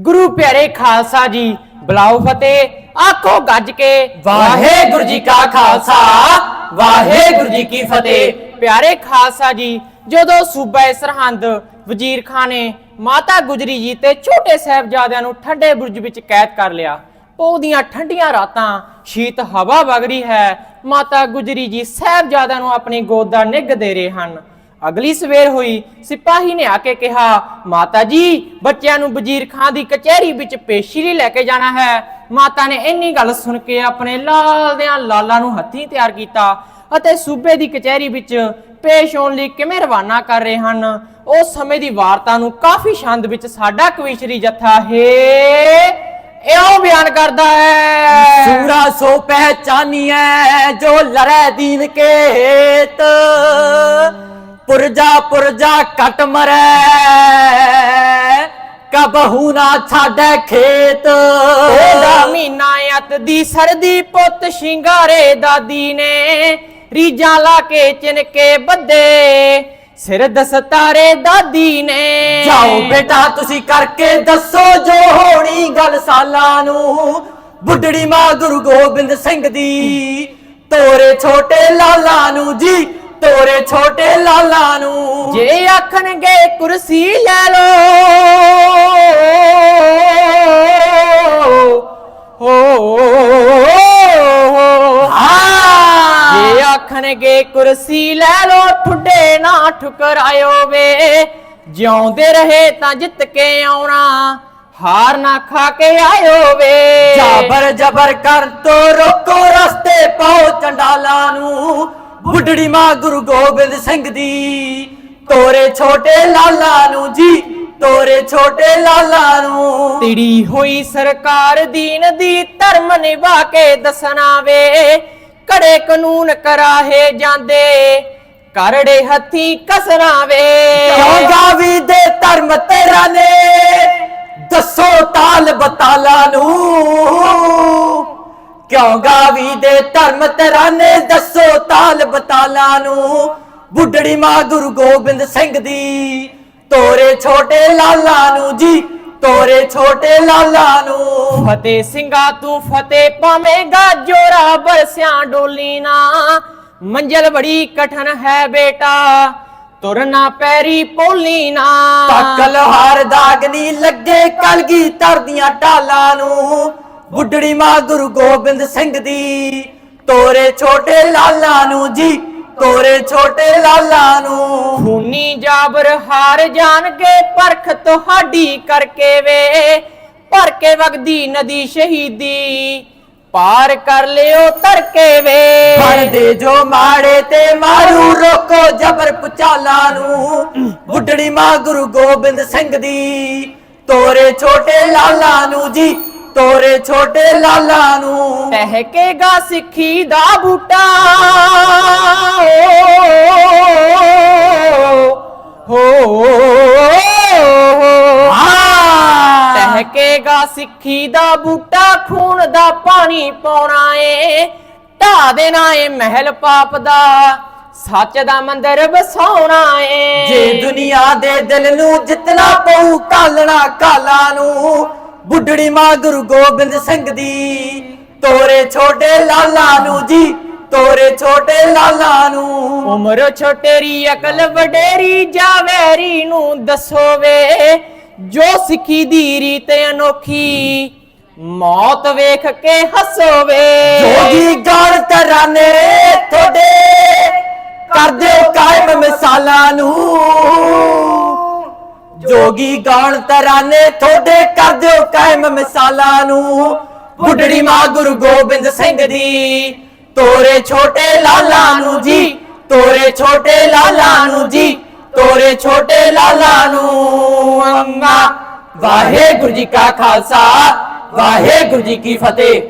ਗੁਰੂ ਪਿਆਰੇ ਖਾਲਸਾ ਜੀ, ਬਲਾਓ ਫਤਿਹ। ਆਖੋ ਗੱਜ ਕੇ, ਵਾਹਿਗੁਰੂ ਜੀ ਕਾ ਖਾਲਸਾ, ਵਾਹਿਗੁਰੂ ਜੀ ਕੀ ਫਤਿਹ। ਪਿਆਰੇ ਖਾਲਸਾ ਜੀ, ਜਦੋਂ ਸੂਬਾ ਸਰਹੰਦ ਵਜ਼ੀਰ ਖਾਨ ਨੇ ਮਾਤਾ ਗੁਜਰੀ ਜੀ ਤੇ ਛੋਟੇ ਸਾਹਿਬਜ਼ਾਦਿਆਂ ਨੂੰ ਠੰਡੇ ਬੁਰਜ ਵਿੱਚ ਕੈਦ ਕਰ ਲਿਆ, ਪੋਹ ਠੰਡੀਆਂ ਰਾਤਾਂ ਸ਼ੀਤ ਹਵਾ ਵਗ ਰਹੀ ਹੈ। ਮਾਤਾ ਗੁਜਰੀ ਜੀ ਸਾਹਿਬਜ਼ਾਦਿਆਂ ਨੂੰ ਆਪਣੀ ਗੋਦ ਦਾ ਨਿੱਘ ਦੇ ਰਹੇ ਹਨ। ਅਗਲੀ ਸਵੇਰ ਹੋਈ, ਸਿਪਾਹੀ ਨੇ ਆ ਕੇ ਕਿਹਾ, ਮਾਤਾ ਜੀ, ਬੱਚਿਆਂ ਨੂੰ ਵਜ਼ੀਰ ਖਾਨ ਦੀ ਕਚਹਿਰੀ ਵਿੱਚ ਪੇਸ਼ੀ ਲਈ ਲੈ ਕੇ ਜਾਣਾ ਹੈ। ਮਾਤਾ ਨੇ ਇੰਨੀ ਗੱਲ ਸੁਣ ਕੇ ਆਪਣੇ ਲਾਲ ਦਿਆਂ ਲਾਲਾਂ ਨੂੰ ਹੱਥੀਂ ਤਿਆਰ ਕੀਤਾ ਅਤੇ ਸੂਬੇ ਦੀ ਕਚਹਿਰੀ ਵਿੱਚ ਪੇਸ਼ ਹੋਣ ਲਈ ਕਿਵੇਂ ਰਵਾਨਾ ਕਰ ਰਹੇ ਹਨ ਉਸ ਸਮੇਂ ਦੀ ਵਾਰਤਾ ਨੂੰ ਕਾਫੀ ਛੰਦ ਵਿੱਚ ਸਾਡਾ ਕਵੀਸ਼ਰੀ ਜਥਾ ਹੈ ਇਹੋ ਬਿਆਨ ਕਰਦਾ ਹੈ। ਸੂਰਾ ਸੋ ਪਹਿਚਾਨੀਐ ਜੋ ਲੜੈ ਦੀਨ ਕੇ ਹੇਤ ਪੁਰਜਾ ਪੁਰਜਾ ਕਟ ਮਰੈ। ਕਬਹੂ ਨਾ ਛਾੜੈ ਖੇਤ। ਉਹਦਾ ਮਹੀਨਾ ਅੱਤ ਦੀ ਸਰਦੀ ਪੁੱਤ ਸ਼ਿੰਗਾਰੇ ਦਾਦੀ ਨੇ। ਰੀਜਾਂ ਲਾ ਕੇ ਚਿਨਕੇ ਬੱਦੇ ਸਿਰ ਦਸਤਾਰੇ ਦਾਦੀ ਨੇ। ਜਾਓ ਬੇਟਾ ਤੁਸੀਂ ਕਰਕੇ ਦੱਸੋ ਜੋ ਹੋਣੀ ਗੱਲ ਸਾਲਾਂ ਨੂੰ। ਬੁੱਢੜੀ ਮਾਂ ਗੁਰੂ ਗੋਬਿੰਦ ਸਿੰਘ ਦੀ ਤੋਰੇ ਛੋਟੇ ਲਾਲਾ ਨੂੰ ਜੀ। ਤੋਰੇ ਛੋਟੇ ਲਾਲਾ ਨੂੰ। ਜੇ ਆਖਣਗੇ ਕੁਰਸੀ ਲੈ ਲੋ ਹੋ ਹਾਂ। ਜੇ ਆਖਣਗੇ ਕੁਰਸੀ ਲੈ ਲੋ ਠੁੱਡੇ ਨਾ ਠੁਕਰਾਇਓ ਵੇ। ਜਿਉਂਦੇ ਰਹੇ ਤਾਂ ਜਿੱਤ ਕੇ ਆਉਣਾ ਹਾਰ ਨਾ ਖਾ ਕੇ ਆਇਓ ਵੇ। ਜਾਬਰ ਜਬਰ ਕਰ ਤੋ ਰੋਕੋ ਰਸਤੇ ਪਾਓ ਚੰਡਾਲਾਂ ਨੂੰ। ਬੁੱਢੜੀ ਮਾਂ ਗੁਰੂ ਗੋਬਿੰਦ ਸਿੰਘ ਦੀ ਤੋਰੇ ਛੋਟੇ ਲਾਲਾ ਨੂੰ ਜੀ ਤੋਰੇ ਛੋਟੇ ਲਾਲਾ ਨੂੰ। ਤਿੜੀ ਹੋਈ ਸਰਕਾਰ ਦੀਨ ਦੀ ਧਰਮ ਨਿਭਾ ਕੇ ਦੱਸਣਾ ਵੇ ਕੜੇ ਕਾਨੂੰਨ ਕਰਾਹੇ ਜਾਂਦੇ ਕਰੜੇ ਹੱਥੀ ਕਸਣਾ ਵੇ ਗਾਵੀ ਦੇ ਧਰਮ ਤੇਰਾ ਨੇ ਦੱਸੋ ਤਾਲ ਬਤਾਲਾ ਨੂੰ। ਕਿਉਂ ਗਾਵੀ ਦੇ ਧਰਮ ਤੇਰਾ ਨੇ? ਦੱਸੋ ਤਾਲ ਬਤਾਲਾ ਨੂੰ। ਬੁੱਢੜੀ ਮਾਂ ਗੁਰੂ ਗੋਬਿੰਦ ਸਿੰਘ ਦੀ। ਤੋਰੇ ਛੋਟੇ ਲਾਲਾ ਨੂੰ ਜੀ ਤੋਰੇ ਛੋਟੇ ਲਾਲਾ ਨੂੰ। ਫਤਿਹ ਸਿੰਘਾ ਤੂੰ ਫਤਿਹ ਪਾਵੇਂਗਾ ਜੋਰਾ ਬਰਸਿਆਂ ਡੋਲੀ ਨਾ। ਮੰਜ਼ਲ ਬੜੀ ਕਠਨ ਹੈ ਬੇਟਾ ਤੁਰਨਾ ਪੈਰੀ ਪੋਲੀ ਨਾ। ਤੱਕ ਲੋਹਾਰ ਦਾਗ ਨਹੀਂ ਲੱਗੇ ਕਲਗੀ ਤਰਦੀਆਂ ਢਾਲਾਂ ਨੂੰ। ਬੁੱਢੜੀ ਮਾਂ ਗੁਰੂ ਗੋਬਿੰਦ ਸਿੰਘ ਦੀ। ਤੋਰੇ ਛੋਟੇ ਲਾਲਾ ਨੂੰ ਜੀ ਤੋਰੇ ਛੋਟੇ ਲਾਲਾ ਨੂੰ। ਖੂਨੀ ਜਾਬਰ ਹਾਰ ਜਾਣਗੇ ਪਰਖ ਤੁਹਾਡੀ ਕਰਕੇ ਵੇ। ਭਰ ਕੇ ਵਗਦੀ ਨਦੀ ਸ਼ਹੀਦੀ ਪਾਰ ਕਰ ਲਿਓ ਤਰਕੇ ਵੇ। ਫੜਦੇ ਜੋ ਮਾੜੇ ਤੇ ਮਾਰੂ ਰੋਕੋ ਜਬਰ ਪੁਚਾਲਾ ਨੂੰ। ਬੁੱਢੜੀ ਮਾਂ ਗੁਰੂ ਗੋਬਿੰਦ ਸਿੰਘ ਦੀ ਤੋਰੇ ਛੋਟੇ ਲਾਲਾ ਨੂੰ ਜੀ ਤੋਰੇ ਛੋਟੇ ਲਾਲਾ ਨੂੰ। ਟਹਿਕੇਗਾ ਸਿੱਖੀ ਦਾ ਬੂਟਾ। ਹੋ ਸਿੱਖੀ ਦਾ ਬੂਟਾ ਖੂਨ ਦਾ ਪਾਣੀ ਪਾਉਣਾ ਏ। ਢਾ ਦੇਣਾ ਏ ਮਹਿਲ ਪਾਪ ਦਾ। ਸੱਚ ਦਾ ਮੰਦਰ ਵਸਾਉਣਾ ਏ। ਜੇ ਦੁਨੀਆ ਦੇ ਦਿਲ ਨੂੰ ਜਿੱਤਣਾ ਪਊ ਕਾਲਣਾ ਕਾਲਾ ਨੂੰ। ਬੁੱਢੜੀ ਮਾਂ ਗੁਰੂ ਗੋਬਿੰਦ ਸਿੰਘ ਦੀ। ਤੋਰੇ ਛੋਟੇ ਲਾਲਾ ਨੂੰ ਜੀ ਤੋਰੇ ਛੋਟੇ ਲਾਲਾ ਨੂੰ। ਉਮਰ ਛੋਟੇਰੀ ਅਕਲ ਵਡੇਰੀ ਜਾਵੇਰੀ ਨੂੰ ਦੱਸੋ ਵੇ ਜੋ ਸਿੱਖੀ ਦੀ ਰੀਤ ਅਨੋਖੀ ਮੌਤ ਵੇਖ ਕੇ ਹੱਸੋ ਵੇ ਜੋਗੀ ਗਾਣ ਤਰਾਨੇ ਤੁਹਾਡੇ ਕਰ ਦਿਓ ਕਾਇਮ ਮਿਸਾਲਾਂ ਨੂੰ। ਜੋਗੀ ਗਾਣ ਤਰਾਨੇ, ਤੁਹਾਡੇ ਕਰ ਦਿਓ ਕਾਇਮ ਮਿਸਾਲਾਂ ਨੂੰ। ਬੁੱਢੜੀ ਮਾਂ ਗੁਰੂ ਗੋਬਿੰਦ ਸਿੰਘ ਦੀ, ਤੋਰੇ ਛੋਟੇ ਲਾਲਾ ਨੂੰ ਜੀ, ਤੋਰੇ ਛੋਟੇ ਲਾਲਾ ਨੂੰ ਜੀ, ਤੋਰੇ ਛੋਟੇ ਲਾਲਾ ਨੂੰ। ਅੰਗਾ, ਵਾਹਿਗੁਰੂ ਜੀ ਕਾ ਖਾਲਸਾ, ਵਾਹਿਗੁਰੂ ਜੀ ਕੀ ਫਤਿਹ।